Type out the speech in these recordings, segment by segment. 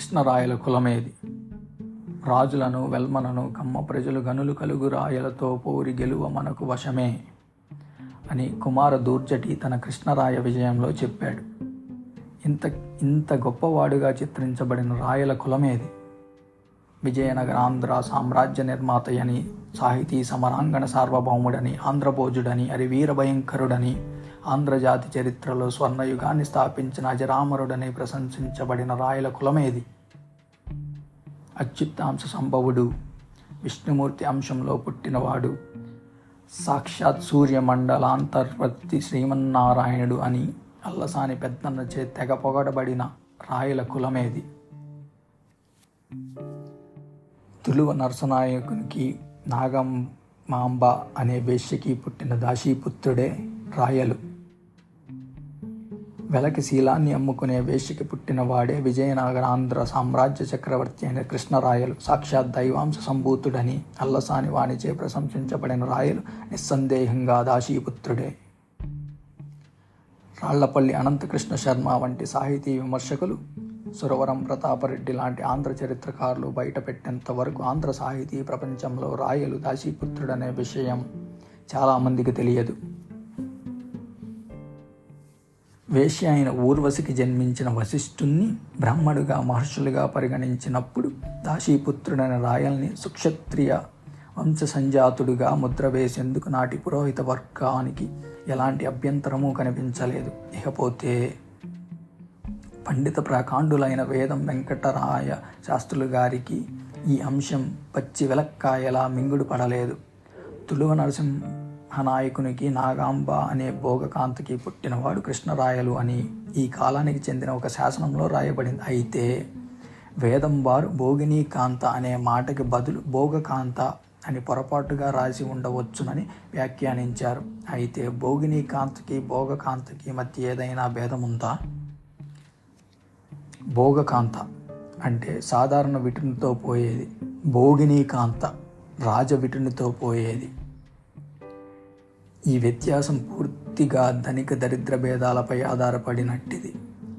కృష్ణరాయల కులమేది. రాజులను వెల్మనను కమ్మ ప్రజలు గనులు కలుగు రాయలతో పోరి గెలువ మనకు వశమే అని కుమార దూర్జటి తన కృష్ణరాయ విజయంలో చెప్పాడు. ఇంత ఇంత గొప్పవాడుగా చిత్రించబడిన రాయల కులమేది? విజయనగరాంధ్ర సామ్రాజ్య నిర్మాతయని సాహితీ సమరాంగణ సార్వభౌముడని ఆంధ్రభోజుడని అరివీర భయంకరుడని ఆంధ్రజాతి చరిత్రలో స్వర్ణయుగాన్ని స్థాపించిన అజరామరుడని ప్రశంసించబడిన రాయల కులమేది? అత్యుత్తాంశ సంభవుడు విష్ణుమూర్తి అంశంలో పుట్టినవాడు సాక్షాత్ సూర్యమండలాంతర్వర్తి శ్రీమన్నారాయణుడు అని అల్లసాని పెద్దన్నచే తెగ పొగడబడిన రాయల కులమేది? తులువ నరసనాయకునికి నాగమాంబ అనే వేశ్యకి పుట్టిన దాశీపుత్రుడే రాయలు. వెలకి శీలాన్ని అమ్ముకునే వేశ్యకి పుట్టిన వాడే విజయనగరాంధ్ర సామ్రాజ్య చక్రవర్తి అయిన కృష్ణరాయలు సాక్షాత్ దైవాంశ సంభూతుడని అల్లసాని వాణిచే ప్రశంసించబడిన రాయలు నిస్సందేహంగా దాశీపుత్రుడే రాళ్ళపల్లి అనంతకృష్ణ శర్మ వంటి సాహితీ విమర్శకులు సురవరం ప్రతాపరెడ్డి లాంటి ఆంధ్ర చరిత్రకారులు బయటపెట్టేంత వరకు ఆంధ్ర సాహితీ ప్రపంచంలో రాయలు దాశీపుత్రుడనే విషయం చాలామందికి తెలియదు. వేశ్య అయిన ఊర్వశికి జన్మించిన వశిష్ఠుణ్ణి బ్రహ్మడుగా మహర్షులుగా పరిగణించినప్పుడు దాశీపుత్రుడైన రాయల్ని సుక్షత్రియ వంశ సంజాతుడుగా ముద్ర వేసేందుకు నాటి పురోహిత వర్గానికి ఎలాంటి అభ్యంతరము కనిపించలేదు. ఇకపోతే పండిత ప్రాకాండులైన వేదం వెంకటరాయ శాస్త్రులు గారికి ఈ అంశం పచ్చి వెలక్కాయలా మింగుడు పడలేదు తులువ నాయకునికి నాగాంబ అనే భోగకాంతకి పుట్టినవాడు కృష్ణరాయలు అని ఈ కాలానికి చెందిన ఒక శాసనంలో రాయబడింది. అయితే వేదం వారు భోగిని కాంత అనే మాటకి బదులు భోగకాంత అని పొరపాటుగా రాసి ఉండవచ్చునని వ్యాఖ్యానించారు. అయితే భోగిని కాంతకి భోగకాంతకి మధ్య ఏదైనా భేదం ఉందా భోగకాంత అంటే సాధారణ విటునితో పోయేది. భోగిని కాంత రాజ విటునితో పోయేది. ఈ వ్యత్యాసం పూర్తిగా ధనిక దరిద్ర భేదాలపై ఆధారపడినట్టిది.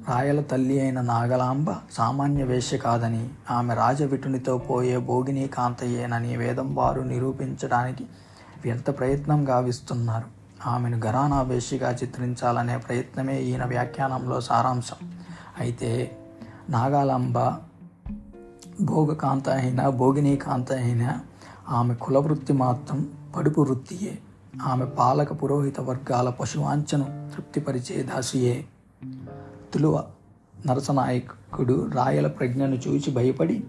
రాయల తల్లి అయిన నాగలాంబ సామాన్య వేష్య కాదని ఆమె రాజవిటునితో పోయే భోగిని కాంతయ్యేనని వేదం వారు నిరూపించడానికి వ్యర్థ ప్రయత్నం గావిస్తున్నారు. ఆమెను ఘరానా వేషిగా చిత్రించాలనే ప్రయత్నమే ఈయన వ్యాఖ్యానంలో సారాంశం. అయితే నాగాలాంబ భోగకాంత అయినా భోగిని కాంత అయినా ఆమె కులవృత్తి మాత్రం పడుపు వృత్తియే. ఆమె పాలక పురోహిత వర్గాల పశువాంచను తృప్తిపరిచే దాసియే. తులువ నరసనాయకుడు రాయల ప్రజ్ఞను చూచి భయపడి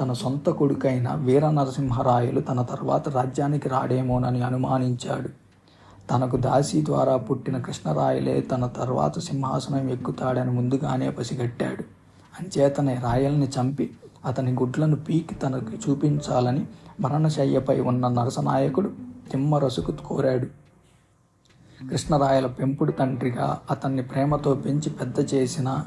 తన సొంత కొడుకైన వీర నరసింహరాయలు తన తర్వాత రాజ్యానికి రాడేమోనని అనుమానించాడు. తనకు దాసి ద్వారా పుట్టిన కృష్ణరాయలే తన తర్వాత సింహాసనం ఎక్కుతాడని ముందుగానే పసిగట్టాడు. అంచేతనే రాయల్ని చంపి అతని గుడ్లను పీకి తనకు చూపించాలని మరణశయ్యపై ఉన్న నరసనాయకుడు తిమ్మరసుకు కోరాడు. కృష్ణరాయల పెంపుడు తండ్రిగా అతన్ని ప్రేమతో పెంచి పెద్ద చేసిన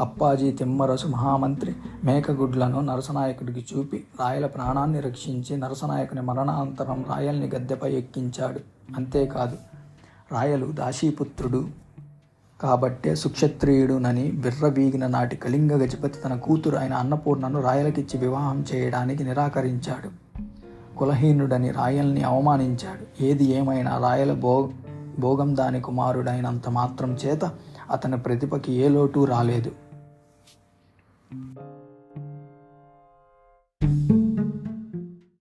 అప్పాజీ తిమ్మరసు మహామంత్రి మేకగుడ్లను నరసనాయకుడికి చూపి రాయల ప్రాణాన్ని రక్షించి నరసనాయకుని మరణానంతరం రాయల్ని గద్దెపై ఎక్కించాడు. అంతేకాదు రాయలు దాశీపుత్రుడు కాబట్టే సుక్షత్రియుడునని బిర్రబీగిన నాటి కళింగ గజపతి తన కూతురు అయిన అన్నపూర్ణను రాయలకిచ్చి వివాహం చేయడానికి నిరాకరించాడు. కులహీనుడని రాయల్ని అవమానించాడు. ఏది ఏమైనా రాయల భో భోగం దాని కుమారుడైనంత మాత్రం చేత అతని ప్రతిభకి ఏ లోటు రాలేదు.